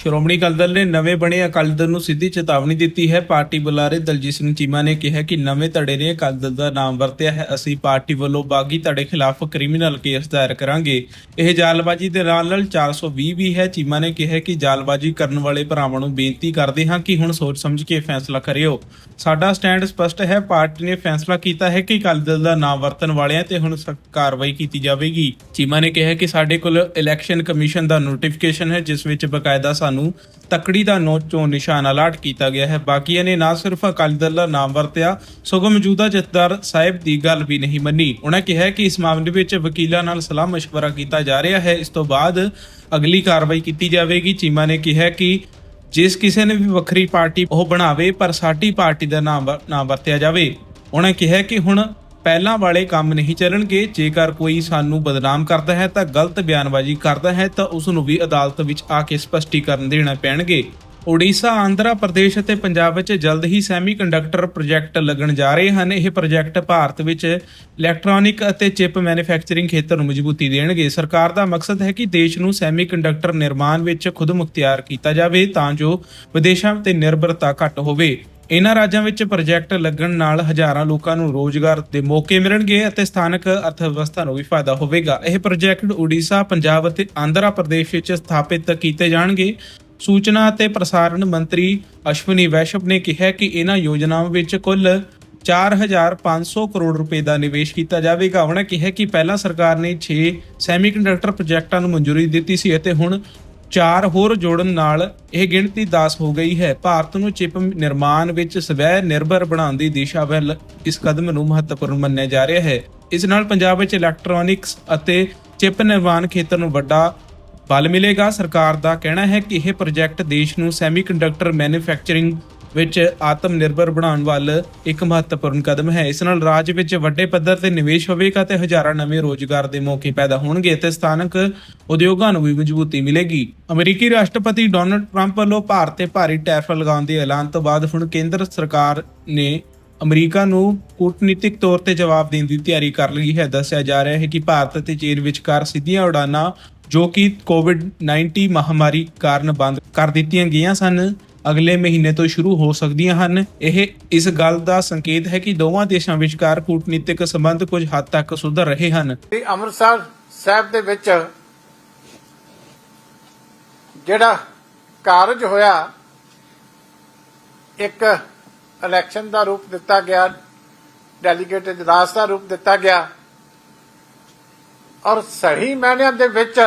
ਸ਼੍ਰੋਮਣੀ ਅਕਾਲੀ ਦਲ ਨੇ ਨਵੇਂ ਬਣੇ ਅਕਾਲੀ ਦਲ ਨੂੰ ਸਿੱਧੀ ਚੇਤਾਵਨੀ ਦਿੱਤੀ ਹੈ। ਪਾਰਟੀ ਬੁਲਾਰੇ ਦਲਜੀਤ ਸਿੰਘ ਚੀਮਾ ਨੇ ਕਿਹਾ ਕਿ ਨਵੇਂ ਧੜੇ ਨੇ ਅਕਾਲੀ ਦਲ ਦਾ ਨਾਮ ਵਰਤਿਆ ਹੈ। ਅਸੀਂ ਪਾਰਟੀ ਵੱਲੋਂ ਬਾਗੀ ਧੜੇ ਖਿਲਾਫ ਕ੍ਰਿਮੀਨਲ ਕੇਸ ਦਾਇਰ ਕਰਾਂਗੇ। ਇਹ ਜਾਲਬਾਜ਼ੀ ਦੇ ਨਾਲ ਨਾਲ 420 ਵੀ ਹੈ। ਚੀਮਾ ਨੇ ਕਿਹਾ ਕਿ ਜਾਲਬਾਜ਼ੀ ਕਰਨ ਵਾਲੇ ਭਰਾਵਾਂ ਨੂੰ ਬੇਨਤੀ ਕਰਦੇ ਹਾਂ ਕਿ ਹੁਣ ਸੋਚ ਸਮਝ ਕੇ ਫੈਸਲਾ ਕਰਿਓ। ਸਾਡਾ ਸਟੈਂਡ ਸਪਸ਼ਟ ਹੈ। ਪਾਰਟੀ ਨੇ ਫੈਸਲਾ ਕੀਤਾ ਹੈ ਕਿ ਅਕਾਲੀ ਦਲ ਦਾ ਨਾਮ ਵਰਤਣ ਵਾਲਿਆਂ ਤੇ ਹੁਣ ਸਖਤ ਕਾਰਵਾਈ ਕੀਤੀ ਜਾਵੇਗੀ। ਚੀਮਾ ਨੇ ਕਿਹਾ ਕਿ ਸਾਡੇ ਕੋਲ ਇਲੈਕਸ਼ਨ ਕਮਿਸ਼ਨ ਦਾ ਨੋਟੀਫਿਕੇਸ਼ਨ ਹੈ, ਜਿਸ ਵਿੱਚ ਬਕਾਇਦਾ ਸਾਨੂੰ ਤਕੜੀ ਦਾ ਨੋਟ ਚੋਂ ਨਿਸ਼ਾਨ ਕੀਤਾ ਗਿਆ ਹੈ। ਬਾਕੀਆਂ ਨੇ ਨਾ ਸਿਰਫ ਅਕਾਲੀ ਦਲ ਦਾ ਨਾਮ ਵਰਤਿਆ, ਸਗੋਂ ਮੌਜੂਦਾ ਜਥੇਦਾਰ ਸਾਹਿਬ ਦੀ ਗੱਲ ਵੀ ਨਹੀਂ ਮੰਨੀ। ਉਹਨਾਂ ਕਿਹਾ ਕਿ ਇਸ ਮਾਮਲੇ ਵਿੱਚ ਵਕੀਲਾਂ ਨਾਲ ਸਲਾਹ ਮਸ਼ਵਰਾ ਕੀਤਾ ਜਾ ਰਿਹਾ ਹੈ। ਇਸ ਤੋਂ ਬਾਅਦ ਅਗਲੀ ਕਾਰਵਾਈ ਕੀਤੀ ਜਾਵੇਗੀ। ਚੀਮਾ ਨੇ ਕਿਹਾ ਕਿ ਜਿਸ ਕਿਸੇ ਨੇ ਵੀ ਵੱਖਰੀ ਪਾਰਟੀ ਉਹ ਬਣਾਵੇ, ਪਰ ਸਾਡੀ ਪਾਰਟੀ ਦਾ ਨਾਮ ਨਾ ਵਰਤਿਆ ਜਾਵੇ। ਉਹਨਾਂ ਕਿਹਾ ਕਿ ਹੁਣ ਪਹਿਲਾਂ ਵਾਲੇ ਕੰਮ ਨਹੀਂ ਚੱਲਣਗੇ। ਜੇਕਰ ਕੋਈ ਸਾਨੂੰ ਬਦਨਾਮ ਕਰਦਾ ਹੈ ਤਾਂ ਗਲਤ ਬਿਆਨਬਾਜ਼ੀ ਕਰਦਾ ਹੈ ਤਾਂ ਉਸ ਨੂੰ ਵੀ ਅਦਾਲਤ ਵਿੱਚ ਆ ਕੇ ਸਪਸ਼ਟੀਕਰਨ ਦੇਣਾ ਪੈਣਗੇ। ਓਡੀਸ਼ਾ ਆਂਧਰਾ ਪ੍ਰਦੇਸ਼ ਅਤੇ ਪੰਜਾਬ ਵਿੱਚ ਜਲਦ ਹੀ ਸੈਮੀਕੰਡਕਟਰ ਪ੍ਰੋਜੈਕਟ ਲੱਗਣ ਜਾ ਰਹੇ ਹਨ। ਇਹ ਪ੍ਰੋਜੈਕਟ ਭਾਰਤ ਵਿੱਚ ਇਲੈਕਟ੍ਰੋਨਿਕ ਅਤੇ ਚਿਪ ਮੈਨੂਫੈਕਚਰਿੰਗ ਖੇਤਰ ਨੂੰ ਮਜ਼ਬੂਤੀ ਦੇਣਗੇ। ਸਰਕਾਰ ਦਾ ਮਕਸਦ ਹੈ ਕਿ ਦੇਸ਼ ਨੂੰ ਸੈਮੀਕੰਡਕਟਰ ਨਿਰਮਾਣ ਵਿੱਚ ਖੁਦ ਮੁਖਤਿਆਰ ਕੀਤਾ ਜਾਵੇ ਤਾਂ ਜੋ ਵਿਦੇਸ਼ਾਂ ਤੇ ਨਿਰਭਰਤਾ ਘੱਟ ਹੋਵੇ। ਇਹਨਾਂ ਰਾਜਾਂ ਵਿੱਚ ਪ੍ਰੋਜੈਕਟ ਲੱਗਣ ਨਾਲ ਹਜ਼ਾਰਾਂ ਲੋਕਾਂ ਨੂੰ ਰੋਜ਼ਗਾਰ ਦੇ ਮੌਕੇ ਮਿਲਣਗੇ ਅਤੇ ਸਥਾਨਕ ਅਰਥ ਵਿਵਸਥਾ ਨੂੰ ਵੀ ਫਾਇਦਾ ਹੋਵੇਗਾ। ਇਹ ਪ੍ਰੋਜੈਕਟ ਓਡੀਸ਼ਾ ਪੰਜਾਬ ਅਤੇ ਆਂਧਰਾ ਪ੍ਰਦੇਸ਼ ਵਿੱਚ ਸਥਾਪਿਤ ਕੀਤੇ ਜਾਣਗੇ। ਸੂਚਨਾ ਅਤੇ ਪ੍ਰਸਾਰਣ ਮੰਤਰੀ ਅਸ਼ਵਨੀ ਵੈਸ਼ਵ ਨੇ ਕਿਹਾ ਕਿ ਇਹਨਾਂ ਯੋਜਨਾਵਾਂ ਵਿੱਚ ਕੁੱਲ 4500 ਕਰੋੜ ਰੁਪਏ ਦਾ ਨਿਵੇਸ਼ ਕੀਤਾ ਜਾਵੇਗਾ। ਉਹਨਾਂ ਕਿਹਾ ਕਿ ਪਹਿਲਾਂ ਸਰਕਾਰ ਨੇ 6 ਸੈਮੀਕੰਡਕਟਰ ਪ੍ਰੋਜੈਕਟਾਂ ਨੂੰ ਮਨਜ਼ੂਰੀ ਦਿੱਤੀ ਸੀ ਅਤੇ ਹੁਣ ਚਾਰ ਹੋਰ ਜੋੜਨ ਨਾਲ ਇਹ ਗਿਣਤੀ 10 ਹੋ ਗਈ ਹੈ। ਭਾਰਤ ਨੂੰ ਚਿਪ ਨਿਰਮਾਣ ਵਿੱਚ ਸਵੈ ਨਿਰਭਰ ਬਣਾਉਣ ਦੀ ਦਿਸ਼ਾ ਵੱਲ ਇਸ ਕਦਮ ਨੂੰ ਮਹੱਤਵਪੂਰਨ ਮੰਨਿਆ ਜਾ ਰਿਹਾ ਹੈ। ਇਸ ਨਾਲ ਪੰਜਾਬ ਵਿੱਚ ਇਲੈਕਟ੍ਰੋਨਿਕਸ ਅਤੇ ਚਿਪ ਨਿਰਮਾਣ ਖੇਤਰ ਨੂੰ ਵੱਡਾ ਬਲ ਮਿਲੇਗਾ। ਸਰਕਾਰ ਦਾ ਕਹਿਣਾ ਹੈ ਕਿ ਇਹ ਪ੍ਰੋਜੈਕਟ ਦੇਸ਼ ਨੂੰ ਸੈਮੀਕੰਡਕਟਰ ਮੈਨੂਫੈਕਚਰਿੰਗ ਵਿੱਚ ਆਤਮ ਨਿਰਭਰ ਬਣਾਉਣ ਵੱਲ ਇੱਕ ਮਹੱਤਵਪੂਰਨ ਕਦਮ ਹੈ। ਇਸ ਨਾਲ ਰਾਜ ਵਿੱਚ ਵੱਡੇ ਪੱਧਰ ਤੇ ਨਿਵੇਸ਼ ਹੋਵੇਗਾ ਤੇ ਹਜ਼ਾਰਾਂ ਨਵੇਂ ਰੋਜ਼ਗਾਰ ਦੇ ਮੌਕੇ ਪੈਦਾ ਹੋਣਗੇ ਤੇ ਸਥਾਨਕ ਉਦਯੋਗਾਂ ਨੂੰ ਵੀ ਮਜ਼ਬੂਤੀ ਮਿਲੇਗੀ। ਅਮਰੀਕੀ ਰਾਸ਼ਟਰਪਤੀ ਡੋਨਲਡ ਟਰੰਪ ਵੱਲੋਂ ਭਾਰਤ ਤੇ ਭਾਰੀ ਟੈਰਿਫ ਲਗਾਉਣ ਦੇ ਐਲਾਨ ਤੋਂ ਬਾਅਦ ਹੁਣ ਕੇਂਦਰ ਸਰਕਾਰ ਨੇ ਅਮਰੀਕਾ ਨੂੰ ਕੂਟਨੀਤਿਕ ਤੌਰ ਤੇ ਜਵਾਬ ਦੇਣ ਦੀ ਤਿਆਰੀ ਕਰ ਲਈ ਹੈ। ਦੱਸਿਆ ਜਾ ਰਿਹਾ ਹੈ ਕਿ ਭਾਰਤ ਅਤੇ ਚੀਨ ਵਿਚਕਾਰ ਸਿੱਧੀਆਂ ਉਡਾਨਾਂ ਜੋ ਕਿ ਕੋਵਿਡ-19 ਮਹਾਮਾਰੀ ਕਾਰਨ ਬੰਦ ਕਰ ਦਿੱਤੀਆਂ ਗਈਆਂ ਸਨ। ਅਗਲੇ ਮਹੀਨੇ ਤੋਂ ਸ਼ੁਰੂ ਹੋ ਸਕਦੀਆਂ ਹਨ। ਇਹ ਇਸ ਗੱਲ ਦਾ ਸੰਕੇਤ ਹੈ ਕਿ ਦੋਵਾਂ ਦੇਸ਼ਾਂ ਵਿਚਕਾਰ ਕੂਟਨੀਤਿਕ ਸੰਬੰਧ ਕੁਝ ਹੱਦ ਤੱਕ ਸੁਧਰ ਰਹੇ ਹਨ। ਸ੍ਰੀ ਅੰਮ੍ਰਿਤਸਰ ਸਾਹਿਬ ਦੇ ਵਿੱਚ ਜਿਹੜਾ ਕਾਰਜ ਹੋਇਆ, ਇੱਕ ਇਲੈਕਸ਼ਨ ਦਾ ਰੂਪ ਦਿੱਤਾ ਗਿਆ ਡੈਲੀਗੇਟ ਇਜਲਾਸ ਦਾ ਰੂਪ ਦਿੱਤਾ ਗਿਆ। ਔਰ ਸਹੀ ਮਾਇਨਿਆਂ ਦੇ ਵਿੱਚ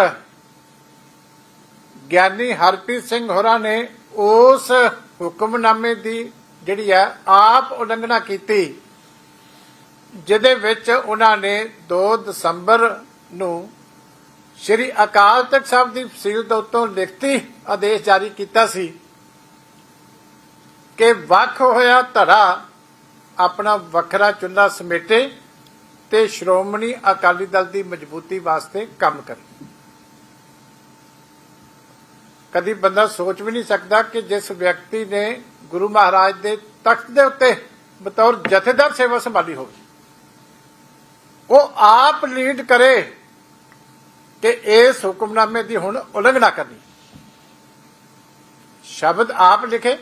ਗਿਆਨੀ ਹਰਪ੍ਰੀਤ ਸਿੰਘ ਹੋਰਾਂ ਨੇ ਉਸ ਹੁਕਮਨਾਮੇ ਦੀ ਜਿਹੜੀ ਹੈ ਆਪ ਉਲੰਘਣਾ ਕੀਤੀ, ਜਿਹਦੇ ਵਿੱਚ ਉਹਨਾਂ ਨੇ 2 ਦਸੰਬਰ ਨੂੰ ਸ਼੍ਰੀ ਅਕਾਲ ਤਖਤ ਸਾਹਿਬ ਦੀ ਫਸੀਲ ਦੇ ਉੱਤੋਂ ਲਿਖਤੀ ਆਦੇਸ਼ ਜਾਰੀ ਕੀਤਾ ਸੀ ਕਿ ਵੱਖ ਹੋਇਆ ਧੜਾ ਆਪਣਾ ਵੱਖਰਾ ਚੁੱਲ੍ਹਾ ਸਮੇਟੇ ਤੇ ਸ਼੍ਰੋਮਣੀ ਅਕਾਲੀ ਦਲ ਦੀ ਮਜ਼ਬੂਤੀ ਵਾਸਤੇ ਕੰਮ ਕਰੇ। ਕਦੀ ਬੰਦਾ ਸੋਚ ਵੀ ਨਹੀਂ ਸਕਦਾ ਕਿ ਜਿਸ ਵਿਅਕਤੀ ਨੇ ਗੁਰੂ ਮਹਾਰਾਜ ਦੇ ਤਖਤ ਦੇ ਉੱਤੇ ਬਤੌਰ ਜਥੇਦਾਰ ਸੇਵਾ ਸੰਭਾਲੀ ਹੋਵੇ। ਉਹ ਆਪ ਲੀਡ ਕਰੇ ਕਿ ਇਸ ਹੁਕਮਨਾਮੇ ਦੀ ਹੁਣ ਉਲੰਘਣਾ ਕਰਨੀ। ਸ਼ਬਦ ਆਪ ਲਿਖੇ,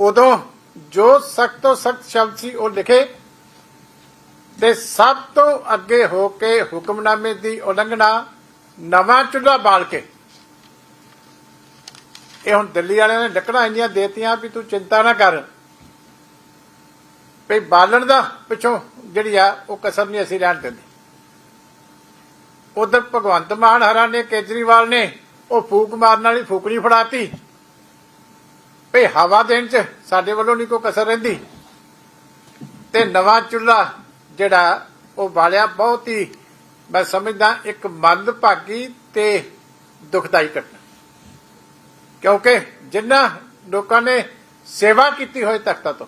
ਉਦੋਂ ਜੋ ਸਖਤ ਤੋਂ ਸਖਤ ਸ਼ਬਦ ਸੀ ਉਹ ਲਿਖੇ ਤੇ ਸਭ ਤੋਂ ਅੱਗੇ ਹੋ ਕੇ ਹੁਕਮਨਾਮੇ ਦੀ ਉਲੰਘਣਾ ਨਵਾਂ ਚੁੱਲ੍ਹਾ ਬਾਲ ਕੇ ਇਹ ਹੁਣ ਦਿੱਲੀ ਵਾਲਿਆਂ ਨੇ ਲੱਕੜਾਂ ਇੰਨੀਆਂ ਦੇਤੀਆਂ ਵੀ ਤੂੰ ਚਿੰਤਾ ਨਾ ਕਰ। ਵੀ ਬਾਲਣ ਦਾ ਪਿੱਛੋਂ ਜਿਹੜੀ ਆ, ਉਹ ਕਸਰ ਨਹੀਂ ਅਸੀਂ ਰਹਿਣ ਦਿੰਦੇ। ਉਧਰ ਭਗਵੰਤ ਮਾਨ ਹਰਾਂ ਨੇ, ਕੇਜਰੀਵਾਲ ਨੇ, ਉਹ ਫੂਕ ਮਾਰਨ ਵਾਲੀ ਫੂਕਣੀ ਫੜਾਤੀ। ਵੀ ਹਵਾ ਦੇਣ ਚ ਸਾਡੇ ਵੱਲੋਂ ਨਹੀਂ ਕੋਈ ਕਸਰ ਰਹਿੰਦੀ। ਤੇ ਨਵਾਂ ਚੁੱਲ੍ਹਾ ਜਿਹੜਾ, ਉਹ ਬਾਲਿਆ ਬਹੁਤ ਹੀ, ਮੈਂ ਸਮਝਦਾ ਇੱਕ ਮੰਦਭਾਗੀ ਤੇ ਦੁਖਦਾਈ ਘਟਨਾ। ਕਿਉਂਕਿ ਜਿੰਨਾ ਲੋਕਾਂ ਨੇ ਸੇਵਾ ਕੀਤੀ ਹੋਏ ਤਖਤਾਂ ਤੋਂ,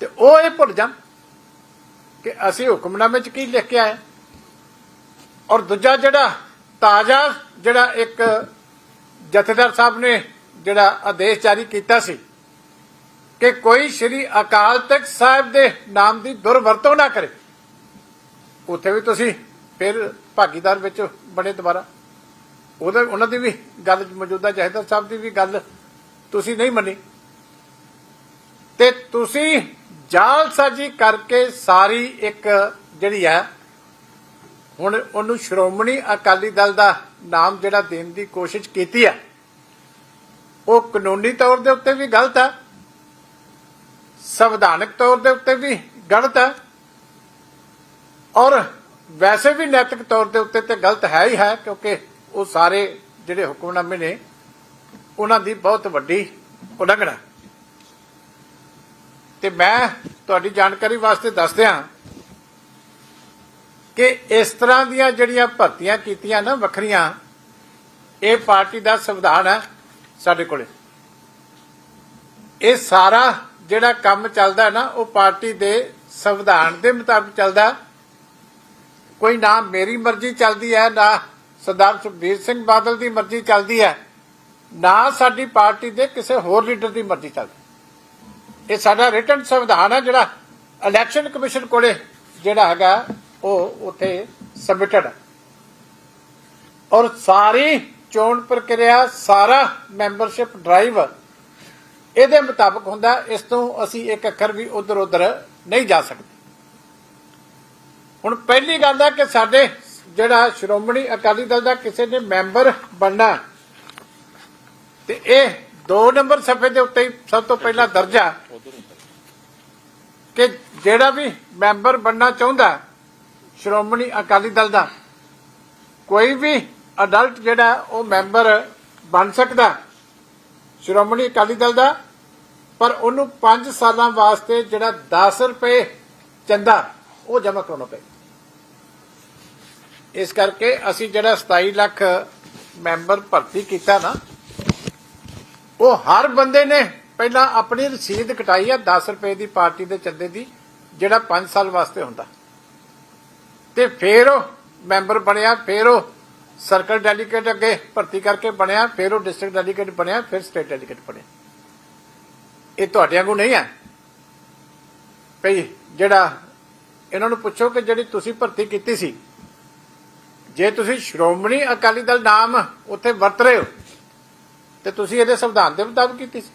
ਤੇ ਉਹ ਇਹ ਭੁੱਲ ਜਾਣ ਕਿ ਅਸੀਂ ਹੁਕਮਨਾਮੇ ਚ ਕੀ ਲਿਖ ਕੇ ਆਏ ਔਰ ਦੂਜਾ ਜਿਹੜਾ ਤਾਜ਼ਾ ਜਿਹੜਾ ਇੱਕ ਜਥੇਦਾਰ ਸਾਹਿਬ ਨੇ ਜਿਹੜਾ ਆਦੇਸ਼ ਜਾਰੀ ਕੀਤਾ ਸੀ ਕਿ ਕੋਈ ਸ਼੍ਰੀ ਅਕਾਲ ਤਖਤ ਸਾਹਿਬ ਦੇ ਨਾਮ ਦੀ ਦੁਰਵਰਤੋਂ ਨਾ ਕਰੇ, ਉੱਥੇ ਵੀ ਤੁਸੀਂ ਫਿਰ ਭਾਗੀਦਾਰ ਵਿੱਚ ਬਣੇ ਦੁਬਾਰਾ। ਉਹਦਾ ਉਹਨਾਂ ਦੀ ਵੀ ਗੱਲ ਮੌਜੂਦਾ ਜਹਦਰ ਸਾਹਿਬ ਦੀ ਵੀ ਗੱਲ ਤੁਸੀਂ ਨਹੀਂ ਮੰਨੀ। ਤੇ ਤੁਸੀਂ ਜਾਲਸਾਜੀ ਕਰਕੇ ਸਾਰੀ ਇੱਕ ਜਿਹੜੀ ਹੈ ਹੁਣ ਉਹਨੂੰ ਸ਼੍ਰੋਮਣੀ ਅਕਾਲੀ ਦਲ ਦਾ ਨਾਮ ਜਿਹੜਾ ਦੇਣ ਦੀ ਕੋਸ਼ਿਸ਼ ਕੀਤੀ ਹੈ ਉਹ ਕਾਨੂੰਨੀ ਤੌਰ ਦੇ ਉੱਤੇ ਵੀ ਗਲਤ ਹੈ ਸੰਵਿਧਾਨਕ ਤੌਰ ਦੇ ਉੱਤੇ ਵੀ ਗਲਤ ਹੈ ਔਰ ਵੈਸੇ ਵੀ ਨੈਤਿਕ ਤੌਰ ਦੇ ਉੱਤੇ ਤੇ ਗਲਤ ਹੈ ਹੀ ਹੈ, ਕਿਉਂਕਿ ਉਹ ਸਾਰੇ ਜਿਹੜੇ ਹੁਕਮਨਾਮੇ ਨੇ, ਉਹਨਾਂ ਦੀ ਬਹੁਤ ਵੱਡੀ ਉਲੰਘਣਾ। ਤੇ ਮੈਂ ਤੁਹਾਡੀ ਜਾਣਕਾਰੀ ਵਾਸਤੇ ਦੱਸ ਦਿਆਂ ਕਿ ਇਸ ਤਰ੍ਹਾਂ ਦੀਆਂ ਜਿਹੜੀਆਂ ਭਰਤੀਆਂ ਕੀਤੀਆਂ ਨਾ ਵੱਖਰੀਆਂ, ਇਹ ਪਾਰਟੀ ਦਾ ਸੰਵਿਧਾਨ ਹੈ ਸਾਡੇ ਕੋਲੇ। ਇਹ ਸਾਰਾ ਜਿਹੜਾ ਕੰਮ ਚੱਲਦਾ ਨਾ, ਉਹ ਪਾਰਟੀ ਦੇ ਸੰਵਿਧਾਨ ਦੇ ਮੁਤਾਬਕ ਚੱਲਦਾ। ਕੋਈ ਨਾ ਮੇਰੀ ਮਰਜ਼ੀ ਚੱਲਦੀ ਹੈ, ਨਾ ਸਰਦਾਰ ਸੁਖਬੀਰ ਸਿੰਘ ਬਾਦਲ ਦੀ ਮਰਜ਼ੀ ਚੱਲਦੀ ਹੈ। ਨਾ ਸਾਡੀ ਪਾਰਟੀ ਦੇ ਕਿਸੇ ਹੋਰ ਲੀਡਰ ਦੀ ਮਰਜ਼ੀ ਚੱਲਦੀ। ਇਹ ਸਾਡਾ ਰਿਟਨ ਸੰਵਿਧਾਨ ਹੈ ਜਿਹੜਾ ਇਲੈਕਸ਼ਨ ਕਮਿਸ਼ਨ ਕੋਲੇ ਜਿਹੜਾ ਹੈਗਾ, ਉਹ ਉੱਥੇ ਸਬਮਿਟਡ ਹੈ। ਔਰ ਸਾਰੀ ਚੋਣ ਪ੍ਰਕਿਰਿਆ, ਸਾਰਾ ਮੈਂਬਰਸ਼ਿਪ ਡਰਾਈਵ ਇਹਦੇ ਮੁਤਾਬਕ ਹੁੰਦਾ, ਇਸ ਤੋਂ ਅਸੀਂ ਇੱਕ ਅੱਖਰ ਵੀ ਉਧਰ ਉਧਰ ਨਹੀਂ ਜਾ ਸਕਦੇ। ਹੁਣ ਪਹਿਲੀ ਗੱਲ ਹੈ ਕਿ ਸਾਡੇ ਜਿਹੜਾ ਸ਼੍ਰੋਮਣੀ ਅਕਾਲੀ ਦਲ ਦਾ ਕਿਸੇ ਨੇ ਮੈਂਬਰ ਬਣਨਾ, ਤੇ ਇਹ 2 ਨੰਬਰ ਸਫੇ ਦੇ ਉੱਤੇ ਸਭ ਤੋਂ ਪਹਿਲਾ ਦਰਜਾ ਕਿ ਜਿਹੜਾ ਵੀ ਮੈਂਬਰ ਬਣਨਾ ਚਾਹੁੰਦਾ ਸ਼੍ਰੋਮਣੀ ਅਕਾਲੀ ਦਲ ਦਾ, ਕੋਈ ਵੀ ਅਡਲਟ ਜਿਹੜਾ ਉਹ ਮੈਂਬਰ ਬਣ ਸਕਦਾ ਸ਼੍ਰੋਮਣੀ ਅਕਾਲੀ ਦਲ ਦਾ, ਪਰ ਉਹਨੂੰ 5 ਸਾਲਾਂ ਵਾਸਤੇ ਜਿਹੜਾ 10 ਰੁਪਏ ਚੰਦਾ ਉਹ ਜਮ੍ਹਾਂ ਕਰਾਉਣਾ ਪਏਗਾ। ਇਸ ਕਰਕੇ ਅਸੀਂ ਜਿਹੜਾ 27 ਲੱਖ ਮੈਂਬਰ ਭਰਤੀ ਕੀਤਾ ਨਾ, ਉਹ ਹਰ ਬੰਦੇ ਨੇ ਪਹਿਲਾਂ ਆਪਣੀ ਰਸੀਦ ਕਟਾਈ ਆ 10 ਰੁਪਏ ਦੀ ਪਾਰਟੀ ਦੇ ਚੰਦੇ ਦੀ, ਜਿਹੜਾ 5 ਸਾਲ ਵਾਸਤੇ ਹੁੰਦਾ। ਤੇ ਫਿਰ ਉਹ ਮੈਂਬਰ ਬਣਿਆ, ਫਿਰ ਉਹ ਸਰਕਲ ਡੈਲੀਗੇਟ ਅੱਗੇ ਭਰਤੀ ਕਰਕੇ ਬਣਿਆ, ਫਿਰ ਉਹ ਡਿਸਟ੍ਰਿਕਟ ਡੈਲੀਗੇਟ ਬਣਿਆ, ਫਿਰ ਸਟੇਟ ਡੈਲੀਗੇਟ ਬਣਿਆ। ਇਹ ਤੁਹਾਡੇ ਵਾਂਗੂ ਨਹੀਂ ਹੈ ਭਈ ਜਿਹੜਾ ਇਹਨਾਂ ਨੂੰ ਪੁੱਛੋ ਕਿ ਜਿਹੜੀ ਤੁਸੀਂ ਭਰਤੀ ਕੀਤੀ ਸੀ ਜੇ ਤੁਸੀਂ ਸ਼੍ਰੋਮਣੀ ਅਕਾਲੀ ਦਲ ਨਾਮ ਉੱਥੇ ਵਰਤ ਰਹੇ ਹੋ, ਤੇ ਤੁਸੀਂ ਇਹਦੇ ਸੰਵਿਧਾਨ ਦੇ ਮੁਤਾਬਕ ਕੀਤੀ ਸੀ।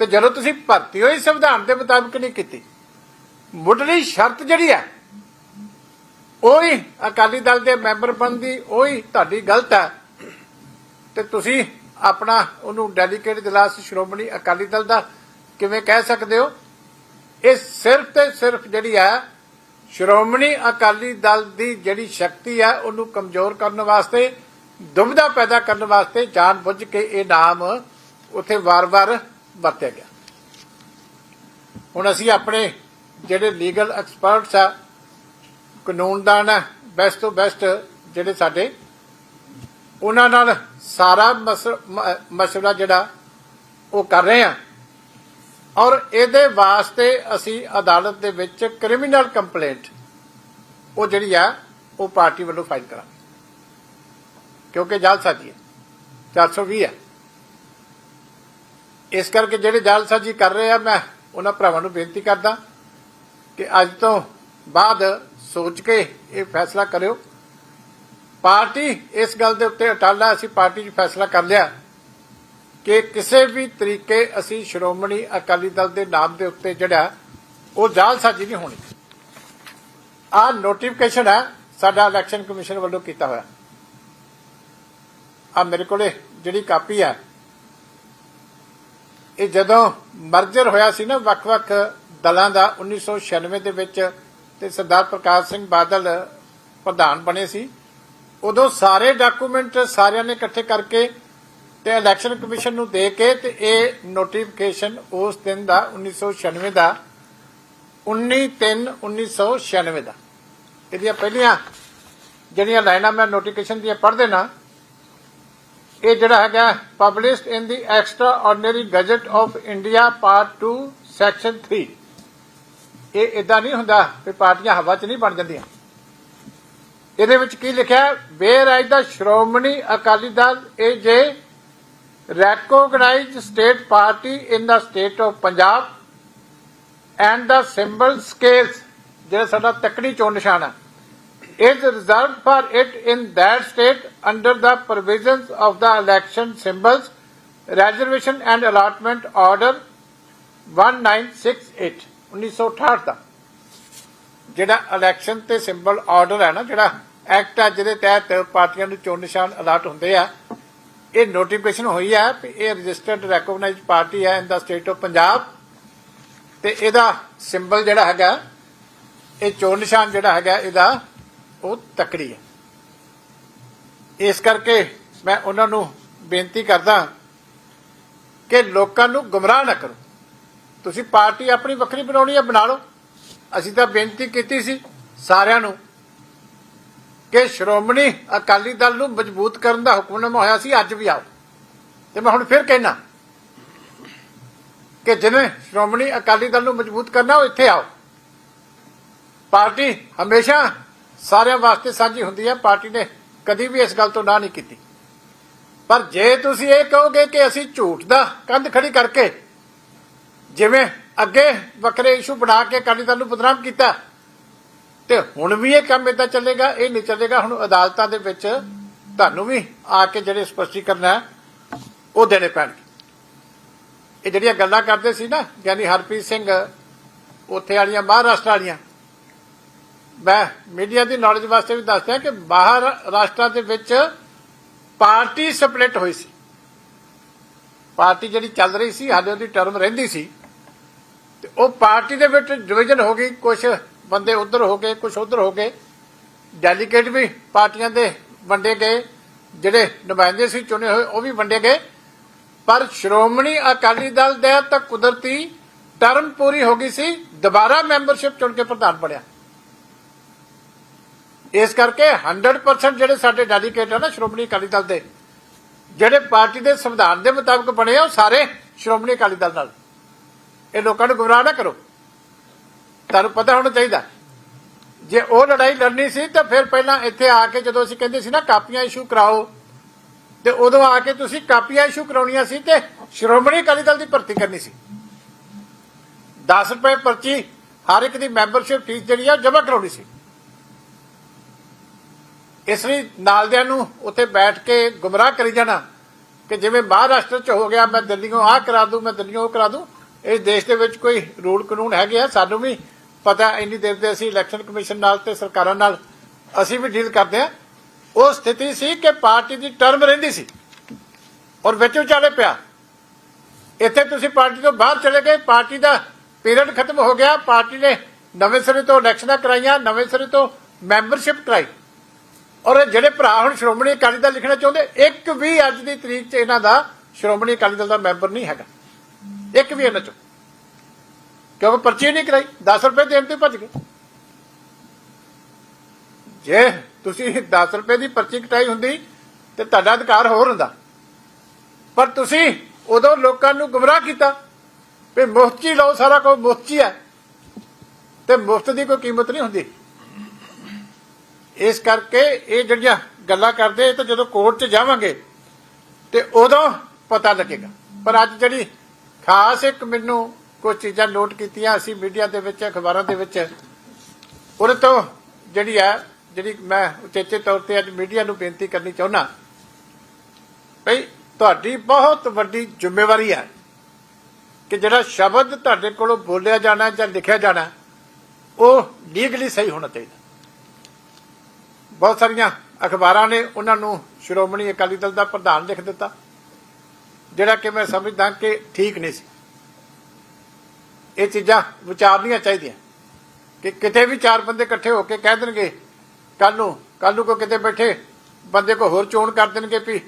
ਤੇ ਜਦੋਂ ਤੁਸੀਂ ਭਰਤੀ ਹੋਈ ਸੰਵਿਧਾਨ ਦੇ ਮੁਤਾਬਕ ਨਹੀਂ ਕੀਤੀ, ਮੁੱਢਲੀ ਸ਼ਰਤ ਜਿਹੜੀ ਹੈ ਉਹੀ ਅਕਾਲੀ ਦਲ ਦੇ ਮੈਂਬਰ ਬਣਦੀ ਉਹੀ ਤੁਹਾਡੀ ਗਲਤ ਹੈ ਤੇ ਤੁਸੀਂ ਆਪਣਾ ਉਹਨੂੰ ਡੈਲੀਕੇਟ ਜਲਾਸ ਸ਼੍ਰੋਮਣੀ ਅਕਾਲੀ ਦਲ ਦਾ ਕਿਵੇਂ ਕਹਿ ਸਕਦੇ ਹੋ? ਇਹ ਸਿਰਫ ਤੇ ਸਿਰਫ ਜਿਹੜੀ ਹੈ ਸ਼੍ਰੋਮਣੀ ਅਕਾਲੀ ਦਲ ਦੀ ਜਿਹੜੀ ਸ਼ਕਤੀ ਹੈ ਉਹਨੂੰ ਕਮਜ਼ੋਰ ਕਰਨ ਵਾਸਤੇ ਦੁਬਿਧਾ ਪੈਦਾ ਕਰਨ ਵਾਸਤੇ ਜਾਣ ਬੁੱਝ ਕੇ ਇਹ ਨਾਮ ਉੱਥੇ ਵਾਰ-ਵਾਰ ਵਰਤਿਆ ਗਿਆ। ਹੁਣ ਅਸੀਂ ਆਪਣੇ ਜਿਹੜੇ ਲੀਗਲ ਐਕਸਪਰਟਸ ਆ, ਕਾਨੂੰਨਦਾਨ ਆ ਬੈਸਟ ਤੋਂ ਬੈਸਟ ਜਿਹੜੇ ਸਾਡੇ, ਉਹਨਾਂ ਨਾਲ ਸਾਰਾ ਮਸ- ਮਸਲਾ ਜਿਹੜਾ ਉਹ ਕਰ ਰਹੇ ਆ। ਔਰ ਇਹਦੇ ਵਾਸਤੇ ਅਸੀਂ ਅਦਾਲਤ ਦੇ ਵਿੱਚ ਕ੍ਰਿਮੀਨਲ ਕੰਪਲੇਂਟ ਉਹ ਜਿਹੜੀ ਆ, ਉਹ ਪਾਰਟੀ ਵੱਲੋਂ ਫਾਈਲ ਕਰਾਂਗੇ। ਕਿਉਂਕਿ ਜਾਲਸਾਜੀ ਹੈ। 420 ਹੈ। ਇਸ ਕਰਕੇ ਜਿਹੜੇ ਜਾਲਸਾਜੀ ਕਰ ਰਹੇ ਆ, ਮੈਂ ਉਹਨਾਂ ਭਰਾਵਾਂ ਨੂੰ ਬੇਨਤੀ ਕਰਦਾ ਕਿ ਅੱਜ ਤੋਂ ਬਾਅਦ ਸੋਚ ਕੇ ਇਹ ਫੈਸਲਾ ਕਰਿਓ। ਪਾਰਟੀ ਇਸ ਗੱਲ ਦੇ ਉੱਤੇ ਅਟਾਲਾ ਅਸੀਂ ਪਾਰਟੀ 'ਚ ਫੈਸਲਾ ਕਰ ਲਿਆ। ਕਿ ਕਿਸੇ ਵੀ ਤਰੀਕੇ ਅਸੀਂ ਸ਼੍ਰੋਮਣੀ ਅਕਾਲੀ ਦਲ ਦੇ ਨਾਮ ਦੇ ਉੱਤੇ ਜਿਹੜਾ, ਉਹ ਜਾਲਸਾਜੀ ਨਹੀਂ ਹੋਣੀ। ਆ ਨੋਟੀਫਿਕੇਸ਼ਨ ਹੈ, ਸਾਡਾ ਇਲੈਕਸ਼ਨ ਕਮਿਸ਼ਨ ਵੱਲੋਂ ਕੀਤਾ ਹੋਇਆ। ਆ ਮੇਰੇ ਕੋਲੇ ਜਿਹੜੀ ਕਾਪੀ ਹੈ, ਇਹ ਜਦੋਂ ਮਰਜਰ ਹੋਇਆ ਸੀ ਨਾ ਵੱਖ-ਵੱਖ ਦਲਾਂ ਦਾ 1996 ਦੇ ਵਿੱਚ, ਤੇ ਸਰਦਾਰ ਪ੍ਰਕਾਸ਼ ਸਿੰਘ ਬਾਦਲ ਪ੍ਰਧਾਨ ਬਣੇ ਸੀ, ਉਦੋਂ ਸਾਰੇ ਡਾਕੂਮੈਂਟ ਸਾਰਿਆਂ ਨੇ ਇਕੱਠੇ ਕਰਕੇ ਤੇ ਇਲੈਕਸ਼ਨ ਕਮਿਸ਼ਨ ਨੂੰ ਦੇ ਕੇ ਤੇ ਇਹ ਨੋਟੀਫਿਕੇਸ਼ਨ ਉਸ ਦਿਨ ਦਾ 1996 ਦਾ 19/3/1996 ਦਾ। ਇਹਦੀਆਂ ਪਹਿਲੀਆਂ ਜਿਹੜੀਆਂ ਲਾਈਨਾਂ ਮੈਂ ਨੋਟੀਫਿਕੇਸ਼ਨ ਦੀਆਂ ਪੜ੍ਹ ਦੇਣਾ, ਇਹ ਜਿਹੜਾ ਹੈਗਾ published in the extraordinary gazette of India part 2 section 3 ਇਹ ਇਦਾਂ ਨਹੀਂ ਹੁੰਦਾ ਕਿ ਪਾਰਟੀਆਂ ਹਵਾ 'ਚ ਨਹੀਂ ਬਣ ਜਾਂਦੀਆਂ। ਇਹਦੇ ਵਿੱਚ ਕੀ ਲਿਖਿਆ? Whereas the Shiromani Akali Dal ਇਹ ਜੇ recognized state party in the state of Punjab and the symbol scales ਜਿਹੜਾ ਸਾਡਾ ਤੱਕੜੀ ਚੋਣ ਨਿਸ਼ਾਨ ਹੈ is reserved for it in that state under the provisions of the election symbols reservation and allotment order 1968 1968 ਦਾ ਜਿਹੜਾ election ਤੇ symbol order ਹੈ ਨਾ ਜਿਹੜਾ ਐਕਟ ਹੈ ਜਿਹਦੇ ਤਹਿਤ ਪਾਰਟੀਆਂ ਨੂੰ ਚੋਣ ਨਿਸ਼ਾਨ ਅਲਾਟ ਹੁੰਦੇ ਆ ਇਹ ਨੋਟੀਫਿਕੇਸ਼ਨ ਹੋਈ ਹੈ ਕਿ ਇਹ ਰਜਿਸਟਰਡ ਰੈਕੋਗਨਾਈਜ਼ਡ ਪਾਰਟੀ ਹੈ in the state of Punjab ਤੇ ਇਹਦਾ ਸਿੰਬਲ ਜਿਹੜਾ ਹੈਗਾ, ਇਹ ਚੋਣ ਨਿਸ਼ਾਨ ਜਿਹੜਾ ਹੈਗਾ, ਇਹਦਾ ਉਹ ਤਕੜੀ ਹੈ। ਇਸ ਕਰਕੇ ਮੈਂ ਉਹਨਾਂ ਨੂੰ ਬੇਨਤੀ ਕਰਦਾ ਕਿ ਲੋਕਾਂ ਨੂੰ ਗੁੰਮਰਾਹ ਨਾ ਕਰੋ। ਤੁਸੀਂ ਪਾਰਟੀ ਆਪਣੀ ਵੱਖਰੀ ਬਣਾਉਣੀ ਹੈ, ਬਣਾ ਲਓ। ਅਸੀਂ ਤਾਂ ਬੇਨਤੀ ਕੀਤੀ ਸੀ ਸਾਰਿਆਂ ਨੂੰ ਕਿ ਸ਼੍ਰੋਮਣੀ ਅਕਾਲੀ ਦਲ ਨੂੰ ਮਜ਼ਬੂਤ ਕਰਨ ਦਾ ਹੁਕਮਨਾਮਾ ਹੋਇਆ ਸੀ, ਅੱਜ ਵੀ ਆਓ। ਤੇ ਮੈਂ ਹੁਣ ਫਿਰ ਕਹਿਣਾ ਕਿ ਜਿਹਨੇ ਸ਼੍ਰੋਮਣੀ ਅਕਾਲੀ ਦਲ ਨੂੰ ਮਜ਼ਬੂਤ ਕਰਨਾ, ਉਹ ਇੱਥੇ ਆਓ। ਪਾਰਟੀ ਹਮੇਸ਼ਾ ਸਾਰਿਆਂ ਵਾਸਤੇ ਸਾਂਝੀ ਹੁੰਦੀ ਹੈ। ਪਾਰਟੀ ਨੇ ਕਦੀ ਵੀ ਇਸ ਗੱਲ ਤੋਂ ਨਾ ਨਹੀਂ ਕੀਤੀ। ਪਰ ਜੇ ਤੁਸੀਂ ਇਹ ਕਹੋਗੇ ਕਿ ਅਸੀਂ ਝੂਠ ਦਾ ਕੰਧ ਖੜੀ ਕਰਕੇ ਜਿਵੇਂ ਅੱਗੇ ਵੱਖਰੇ ਇਸ਼ੂ ਬਣਾ ਕੇ ਅਕਾਲੀ ਦਲ ਨੂੰ ਬਦਨਾਮ ਕੀਤਾ ਤੇ ਹੁਣ ਵੀ ਇਹ ਕੰਮ ਇਦਾਂ ਚੱਲੇਗਾ, ਇਹ ਨਹੀਂ ਚੱਲੇਗਾ, ਹੁਣ ਅਦਾਲਤਾਂ ਦੇ ਵਿੱਚ ਤੁਹਾਨੂੰ ਵੀ ਆ ਕੇ ਜਿਹੜੇ ਸਪਸ਼ਟੀਕਰਨ ਹੈ, ਉਹ ਦੇਣੇ ਪੈਣਗੇ। ਇਹ ਜਿਹੜੀਆਂ ਗੱਲਾਂ ਕਰਦੇ ਸੀ ਨਾ ਗਿਆਨੀ ਹਰਪ੍ਰੀਤ ਸਿੰਘ, ਉੱਥੇ ਵਾਲੀਆਂ, ਮਹਾਰਾਸ਼ਟਰ ਵਾਲੀਆਂ, ਮੈਂ ਮੀਡੀਆ ਦੀ ਨੌਲੇਜ ਵਾਸਤੇ ਵੀ ਦੱਸਦਾ ਕਿ ਬਾਹਰ ਰਾਸ਼ਟਰਾਂ ਦੇ ਵਿੱਚ ਪਾਰਟੀ ਸਪਲਿਟ ਹੋਈ ਸੀ। ਪਾਰਟੀ ਜਿਹੜੀ ਚੱਲ ਰਹੀ ਸੀ, ਹਾਲੇ ਉਹਦੀ ਟਰਮ ਰਹਿੰਦੀ ਸੀ, ਤੇ ਉਹ ਪਾਰਟੀ ਦੇ ਵਿੱਚ ਡਿਵੀਜ਼ਨ ਹੋ ਗਈ ਕੁਝ ਬੰਦੇ ਉਧਰ ਹੋ ਗਏ ਕੁਝ ਉਧਰ ਹੋ ਗਏ। ਡੈਲੀਗੇਟ ਵੀ ਪਾਰਟੀਆਂ ਦੇ ਵੰਡੇ ਗਏ, ਜਿਹੜੇ ਨੁਮਾਇੰਦੇ ਸੀ ਚੁਣੇ ਹੋਏ, ਉਹ ਵੀ ਵੰਡੇ ਗਏ। ਪਰ ਸ਼੍ਰੋਮਣੀ ਅਕਾਲੀ ਦਲ ਦੇ ਤਾਂ ਕੁਦਰਤੀ ਟਰਮ ਪੂਰੀ ਹੋ ਗਈ ਸੀ, ਦੁਬਾਰਾ ਮੈਂਬਰਸ਼ਿਪ ਚੁਣ ਕੇ ਪ੍ਰਧਾਨ ਬਣਿਆ। ਇਸ ਕਰਕੇ 100% ਜਿਹੜੇ ਸਾਡੇ ਡੈਲੀਗੇਟ ਆ ਨਾ ਸ਼੍ਰੋਮਣੀ ਅਕਾਲੀ ਦਲ ਦੇ, ਜਿਹੜੇ ਪਾਰਟੀ ਦੇ ਸੰਵਿਧਾਨ ਦੇ ਮੁਤਾਬਕ ਬਣੇ ਆ, ਉਹ ਸਾਰੇ ਸ਼੍ਰੋਮਣੀ ਅਕਾਲੀ ਦਲ ਨਾਲ। ਇਹ ਲੋਕਾਂ ਨੂੰ ਗੁੰਮਰਾਹ ਨਾ ਕਰੋ। ਤੁਹਾਨੂੰ ਪਤਾ ਹੋਣਾ ਚਾਹੀਦਾ। ਜੇ ਉਹ ਲੜਾਈ ਲੜਨੀ ਸੀ, ਤਾਂ ਫਿਰ ਪਹਿਲਾਂ ਇੱਥੇ ਆ ਕੇ ਜਦੋਂ ਅਸੀਂ ਕਹਿੰਦੇ ਸੀ ਨਾ, ਕਾਪੀਆਂ ਇਸ਼ੂ ਕਰਾਓ, ਤੇ ਉਦੋਂ ਆ ਕੇ ਤੁਸੀਂ ਕਾਪੀਆਂ ਇਸ਼ੂ ਕਰਾਉਣੀਆਂ ਸੀ ਤੇ ਸ਼੍ਰੋਮਣੀ ਅਕਾਲੀ ਦਲ ਦੀ ਭਰਤੀ ਕਰਨੀ ਸੀ। 10 ਰੁਪਏ ਪਰਚੀ ਹਰ ਇੱਕ ਦੀ ਮੈਂਬਰਸ਼ਿਪ ਫੀਸ ਜਿਹੜੀ ਆ ਜਮ੍ਹਾਂ ਕਰਾਉਣੀ ਸੀ। ਇਸ ਲਈ ਨਾਲਦਿਆਂ ਨੂੰ ਉੱਥੇ ਬੈਠ ਕੇ ਗੁੰਮਰਾਹ ਕਰੀ ਜਾਣਾ ਕਿ ਜਿਵੇਂ ਮਹਾਰਾਸ਼ਟਰ ਚ ਹੋ ਗਿਆ, ਮੈਂ ਦਿੱਲੀੋਂ ਆਹ ਕਰਾ ਦੂੰ, ਮੈਂ ਦਿੱਲੀੋਂ ਉਹ ਕਰਾ ਦੂੰ, ਇਸ ਦੇਸ਼ ਦੇ ਵਿੱਚ ਕੋਈ ਰੂਲ ਕਾਨੂੰਨ ਹੈਗੇ ਆ, ਸਾਨੂੰ ਵੀ ਪਤਾ ਇੰਨੀ ਦੇਰ ਦੇ ਅਸੀਂ ਇਲੈਕਸ਼ਨ ਕਮਿਸ਼ਨ ਨਾਲ ਤੇ ਸਰਕਾਰਾਂ ਨਾਲ ਅਸੀਂ ਵੀ ਡੀਲ ਕਰਦੇ ਆ ਉਹ ਸਥਿਤੀ ਸੀ ਕਿ ਪਾਰਟੀ ਦੀ ਟਰਮ ਰਹਿੰਦੀ ਸੀ ਔਰ ਵਿੱਚ ਵਿਚਾਲੇ ਪਿਆ। ਇੱਥੇ ਤੁਸੀਂ ਪਾਰਟੀ ਤੋਂ ਬਾਹਰ ਚਲੇ ਗਏ, ਪਾਰਟੀ ਦਾ ਪੀਰੀਅਡ ਖਤਮ ਹੋ ਗਿਆ, ਪਾਰਟੀ ਨੇ ਨਵੇਂ ਸਿਰੇ ਤੋਂ ਇਲੈਕਸ਼ਨਾਂ ਕਰਾਈਆਂ, ਨਵੇਂ ਸਿਰੇ ਤੋਂ ਮੈਂਬਰਸ਼ਿਪ ਕਰਾਈ। ਔਰ ਜਿਹੜੇ ਭਰਾ ਹੁਣ ਸ਼੍ਰੋਮਣੀ ਅਕਾਲੀ ਦਲ ਲਿਖਣਾ ਚਾਹੁੰਦੇ, ਇੱਕ ਵੀ ਅੱਜ ਦੀ ਤਰੀਕ 'ਚ ਇਹਨਾਂ ਦਾ ਸ਼੍ਰੋਮਣੀ ਅਕਾਲੀ ਦਲ ਦਾ ਮੈਂਬਰ ਨਹੀਂ ਹੈਗਾ। ਇੱਕ ਵੀ ਇਹਨਾਂ 'ਚੋਂ। ਕਿਉਂਕਿ ਪਰਚੀ ਨਹੀਂ ਕਰਾਈ? 10 ਰੁਪਏ ਦੇਣ ਤੇ ਭੱਜ ਗਏ। ਜੇ ਤੁਸੀਂ 10 ਰੁਪਏ ਦੀ ਪਰਚੀ ਕਟਾਈ ਹੁੰਦੀ, ਤੇ ਤੁਹਾਡਾ ਅਧਿਕਾਰ ਹੋਰ ਹੁੰਦਾ। ਪਰ ਤੁਸੀਂ ਉਦੋਂ ਲੋਕਾਂ ਨੂੰ ਗੁੰਮਰਾਹ ਕੀਤਾ ਵੀ ਮੁਫਤ 'ਚ ਹੀ ਲਓ, ਸਾਰਾ ਕੁਝ ਮੁਫਤ 'ਚ ਹੀ ਹੈ। ਤੇ ਮੁਫਤ ਦੀ ਕੋਈ ਕੀਮਤ ਨਹੀਂ ਹੁੰਦੀ। ਇਸ ਕਰਕੇ ਇਹ ਜਿਹੜੀਆਂ ਗੱਲਾਂ ਕਰਦੇ, ਇਹ ਤਾਂ ਜਦੋਂ ਕੋਰਟ 'ਚ ਜਾਵਾਂਗੇ, ਤੇ ਉਦੋਂ ਪਤਾ ਲੱਗੇਗਾ। ਪਰ ਅੱਜ ਜਿਹੜੀ ਖਾਸ ਇੱਕ ਮੈਨੂੰ ਕੁਝ ਚੀਜ਼ਾਂ ਨੋਟ ਕੀਤੀਆਂ ਅਸੀਂ ਮੀਡੀਆ ਦੇ ਵਿੱਚ, ਅਖਬਾਰਾਂ ਦੇ ਵਿੱਚ। ਉਹਦੇ ਤੋਂ ਜਿਹੜੀ ਹੈ ਜਿਹੜੀ ਮੈਂ ਉਚੇਚੇ ਤੌਰ ਤੇ ਅੱਜ ਮੀਡੀਆ ਨੂੰ ਬੇਨਤੀ ਕਰਨੀ ਚਾਹੁੰਦਾ ਭਈ ਤੁਹਾਡੀ ਬਹੁਤ ਵੱਡੀ ਜ਼ਿੰਮੇਵਾਰੀ ਹੈ ਕਿ ਜਿਹੜਾ ਸ਼ਬਦ ਤੁਹਾਡੇ ਕੋਲੋਂ ਬੋਲਿਆ ਜਾਣਾ ਜਾਂ ਲਿਖਿਆ ਜਾਣਾ, ਉਹ ਲੀਗਲੀ ਸਹੀ ਹੋਣਾ ਚਾਹੀਦਾ। ਬਹੁਤ ਸਾਰੀਆਂ ਅਖਬਾਰਾਂ ਨੇ ਉਹਨਾਂ ਨੂੰ ਸ਼੍ਰੋਮਣੀ ਅਕਾਲੀ ਦਲ ਦਾ ਪ੍ਰਧਾਨ ਲਿਖ ਦਿੱਤਾ, ਜਿਹੜਾ ਕਿ ਮੈਂ ਸਮਝਦਾ ਕਿ ਠੀਕ ਨਹੀਂ ਸੀ। ਇਹ ਚੀਜ਼ਾਂ ਵਿਚਾਰਨੀਆਂ ਚਾਹੀਦੀਆਂ। ਕਿ ਕਿਤੇ ਵੀ ਚਾਰ ਬੰਦੇ ਇਕੱਠੇ ਹੋ ਕੇ ਕਹਿ ਦੇਣਗੇ ਕੱਲ ਨੂੰ ਕੱਲ ਨੂੰ ਕੋ ਕਿਤੇ ਬੈਠੇ, ਬੰਦੇ ਕੋ ਹੋਰ ਚੋਣ ਕਰ ਦੇਣਗੇ ਵੀ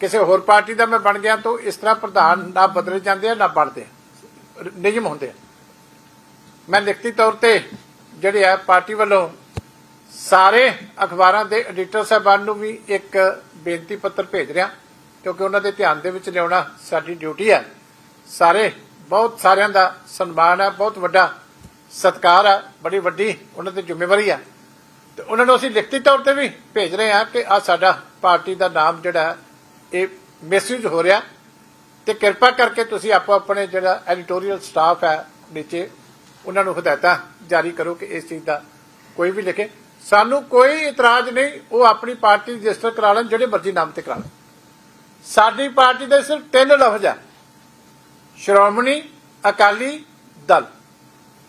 ਕਿਸੇ ਹੋਰ ਪਾਰਟੀ ਦਾ ਮੈਂ ਬਣ ਗਿਆ ਤਾਂ ਇਸ ਤਰ੍ਹਾਂ ਪ੍ਰਧਾਨ ਨਾ ਬਦਲੇ ਜਾਂਦੇ ਆ, ਨਾ ਬਣਦੇ। ਨਿਯਮ ਹੁੰਦੇ ਮੈਂ ਲਿਖਤੀ ਤੌਰ ਤੇ ਜਿਹੜੇ ਆ ਪਾਰਟੀ ਵੱਲੋਂ ਸਾਰੇ ਅਖਬਾਰਾਂ ਦੇ ਐਡੀਟਰ ਸਾਹਿਬਾਨ ਨੂੰ ਵੀ ਇੱਕ ਬੇਨਤੀ ਪੱਤਰ ਭੇਜ ਰਿਹਾ, ਕਿਉਂਕਿ ਉਹਨਾਂ ਦੇ ਧਿਆਨ ਦੇ ਵਿੱਚ ਲਿਆਉਣਾ ਸਾਡੀ ਡਿਊਟੀ ਹੈ। ਸਾਰੇ ਬਹੁਤ ਸਾਰਿਆਂ ਦਾ ਸਨਮਾਨ ਹੈ ਬਹੁਤ ਵੱਡਾ ਸਤਿਕਾਰ ਹੈ ਬੜੀ ਵੱਡੀ ਉਹਨਾਂ ਦੀ ਜ਼ਿੰਮੇਵਾਰੀ ਹੈ ਤੇ ਉਹਨਾਂ ਨੂੰ ਅਸੀਂ ਲਿਖਤੀ ਤੌਰ ਤੇ ਵੀ ਭੇਜ ਰਹੇ ਹਾਂ ਕਿ ਆ ਸਾਡਾ ਪਾਰਟੀ ਦਾ ਨਾਮ ਜਿਹੜਾ ਇਹ ਮੈਸੇਜ ਹੋ ਰਿਹਾ। ਤੇ ਕਿਰਪਾ ਕਰਕੇ ਤੁਸੀਂ ਆਪੋ ਆਪਣੇ ਜਿਹੜਾ ਐਡੀਟੋਰੀਅਲ ਸਟਾਫ ਹੈ ਨੀਚੇ, ਉਹਨਾਂ ਨੂੰ ਹਦਾਇਤਾਂ ਜਾਰੀ ਕਰੋ ਕਿ ਇਸ ਚੀਜ਼ ਦਾ ਕੋਈ ਵੀ ਲਿਖੇ। ਸਾਨੂੰ ਕੋਈ ਇਤਰਾਜ਼ ਨਹੀਂ, ਉਹ ਆਪਣੀ ਪਾਰਟੀ ਰਜਿਸਟਰ ਕਰਾ ਲੈਣ, ਜਿਹੜੇ ਮਰਜ਼ੀ ਨਾਮ ਤੇ ਕਰਾ ਲੈਣ। ਸਾਡੀ ਪਾਰਟੀ ਦੇ ਸਿਰਫ ਤਿੰਨ ਲਫ਼ਜ਼ ਆ। ਸ਼੍ਰੋਮਣੀ ਅਕਾਲੀ ਦਲ।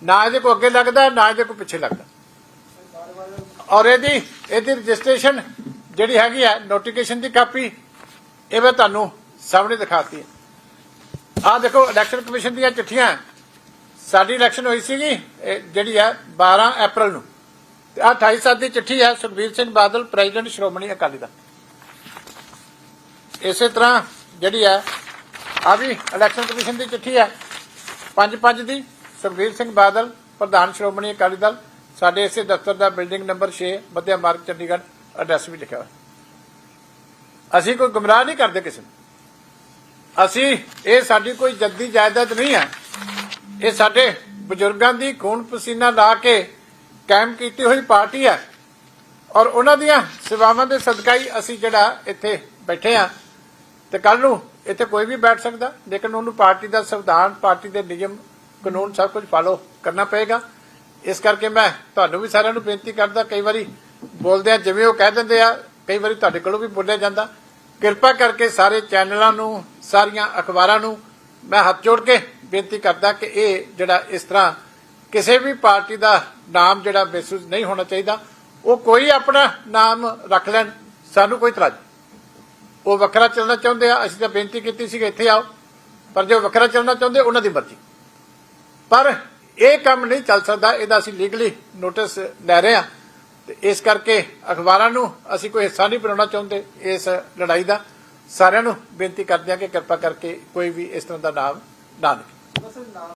ਨਾ ਇਹਦੇ ਕੋ ਅੱਗੇ ਲੱਗਦਾ, ਨਾ ਇਹਦੇ ਕੋ ਪਿੱਛੇ ਲੱਗਦਾ। ਔਰ ਇਹਦੀ ਇਹਦੀ ਰਜਿਸਟ੍ਰੇਸ਼ਨ ਜਿਹੜੀ ਹੈਗੀ ਹੈ ਨੋਟੀਫਿਕੇਸ਼ਨ ਦੀ ਕਾਪੀ, ਇਹ ਮੈਂ ਤੁਹਾਨੂੰ ਸਾਹਮਣੇ ਦਿਖਾਤੀ ਹੈ। ਆਹ ਦੇਖੋ ਇਲੈਕਸ਼ਨ ਕਮਿਸ਼ਨ ਦੀਆਂ ਚਿੱਠੀਆਂ। ਸਾਡੀ ਇਲੈਕਸ਼ਨ ਹੋਈ ਸੀਗੀ ਜਿਹੜੀ ਹੈ 12 ਅਪ੍ਰੈਲ ਨੂੰ। ਤੇ ਆਹ 28 ਸਾਲ ਦੀ ਚਿੱਠੀ ਹੈ ਸੁਖਬੀਰ ਸਿੰਘ ਬਾਦਲ, ਪ੍ਰੈਜ਼ੀਡੈਂਟ, ਸ਼੍ਰੋਮਣੀ ਅਕਾਲੀ ਦਲ। ਇਸੇ ਤਰ੍ਹਾਂ ਜਿਹੜੀ ਹੈ ਆ ਵੀ ਇਲੈਕਸ਼ਨ ਕਮਿਸ਼ਨ ਦੀ ਚਿੱਠੀ ਹੈ। 5-5 ਦੀ, ਸੁਖਬੀਰ ਸਿੰਘ ਬਾਦਲ, ਪ੍ਰਧਾਨ ਸ਼੍ਰੋਮਣੀ ਅਕਾਲੀ ਦਲ, ਸਾਡੇ ਇਸੇ ਦਫ਼ਤਰ ਦਾ ਬਿਲਡਿੰਗ ਨੰਬਰ 6 ਮੱਧਿਆ ਮਾਰਗ, ਚੰਡੀਗੜ੍ਹ, ਐਡਰੈਸ ਵੀ ਲਿਖਿਆ ਹੋਇਆ। ਅਸੀਂ ਕੋਈ ਗੁੰਮਰਾਹ ਨਹੀਂ ਕਰਦੇ ਕਿਸੇ ਨੂੰ। ਅਸੀਂ, ਇਹ ਸਾਡੀ ਕੋਈ ਜੱਦੀ ਜਾਇਦਾਦ ਨਹੀਂ ਹੈ। ਇਹ ਸਾਡੇ ਬਜ਼ੁਰਗਾਂ ਦੀ ਖੂਨ ਪਸੀਨਾ ਲਾ ਕੇ ਕਾਇਮ ਕੀਤੀ ਹੋਈ ਪਾਰਟੀ ਹੈ। ਔਰ ਉਹਨਾਂ ਦੀਆਂ ਸੇਵਾਵਾਂ ਦੇ ਸਦਕਾ ਹੀ ਅਸੀਂ ਜਿਹੜਾ ਇੱਥੇ ਬੈਠੇ ਆ ਤੇ ਕੱਲ ਨੂੰ ਇੱਥੇ ਕੋਈ ਵੀ ਬੈਠ ਸਕਦਾ, ਲੇਕਿਨ ਉਹਨੂੰ ਪਾਰਟੀ ਦਾ ਸੰਵਿਧਾਨ, ਪਾਰਟੀ ਦੇ ਨਿਯਮ, ਕਾਨੂੰਨ ਸਭ ਕੁਝ ਫਾਲੋ ਕਰਨਾ ਪਏਗਾ। ਇਸ ਕਰਕੇ ਮੈਂ ਤੁਹਾਨੂੰ ਵੀ ਸਾਰਿਆਂ ਨੂੰ ਬੇਨਤੀ ਕਰਦਾ, ਕਈ ਵਾਰੀ ਬੋਲਦੇ ਆ ਜਿਵੇਂ ਉਹ ਕਹਿ ਦਿੰਦੇ ਆ, ਕਈ ਵਾਰੀ ਤੁਹਾਡੇ ਕੋਲੋਂ ਵੀ ਬੋਲਿਆ ਜਾਂਦਾ। ਕਿਰਪਾ ਕਰਕੇ ਸਾਰੇ ਚੈਨਲਾਂ ਨੂੰ, ਸਾਰੀਆਂ ਅਖਬਾਰਾਂ ਨੂੰ ਮੈਂ ਹੱਥ ਜੋੜ ਕੇ ਬੇਨਤੀ ਕਰਦਾ ਕਿ ਇਹ ਜਿਹੜਾ ਇਸ ਤਰ੍ਹਾਂ ਕਿਸੇ ਵੀ ਪਾਰਟੀ ਦਾ ਨਾਮ ਜਿਹੜਾ ਮਹਿਸੂਸ ਨਹੀਂ ਹੋਣਾ ਚਾਹੀਦਾ, ਉਹ ਕੋਈ ਆਪਣਾ ਨਾਮ ਰੱਖ ਲੈਣ, ਸਾਨੂੰ ਕੋਈ ਤਰਾਜ ਉਹ ਵੱਖਰਾ ਚੱਲਣਾ ਚਾਹੁੰਦੇ ਆ, ਅਸੀਂ ਤਾਂ ਬੇਨਤੀ ਕੀਤੀ ਸੀ ਕਿ ਇੱਥੇ ਆਓ। ਪਰ ਜੋ ਵੱਖਰਾ ਚੱਲਣਾ ਚਾਹੁੰਦੇ, ਉਹਨਾਂ ਦੀ ਮਰਜ਼ੀ। ਪਰ ਇਹ ਕੰਮ ਨਹੀਂ ਚੱਲ ਸਕਦਾ, ਇਹਦਾ ਅਸੀਂ ਲੀਗਲੀ ਨੋਟਿਸ ਲੈ ਰਹੇ ਹਾਂ। ਤੇ ਇਸ ਕਰਕੇ ਅਖਬਾਰਾਂ ਨੂੰ ਅਸੀਂ ਕੋਈ ਹਿੱਸਾ ਨਹੀਂ ਬਣਾਉਣਾ ਚਾਹੁੰਦੇ ਇਸ ਲੜਾਈ ਦਾ। ਸਾਰਿਆਂ ਨੂੰ ਬੇਨਤੀ ਕਰਦੇ ਹਾਂ ਕਿ ਕਿਰਪਾ ਕਰਕੇ ਕੋਈ ਵੀ ਇਸ ਤਰ੍ਹਾਂ ਦਾ ਨਾਮ ਨਾ ਲਿਖੇ।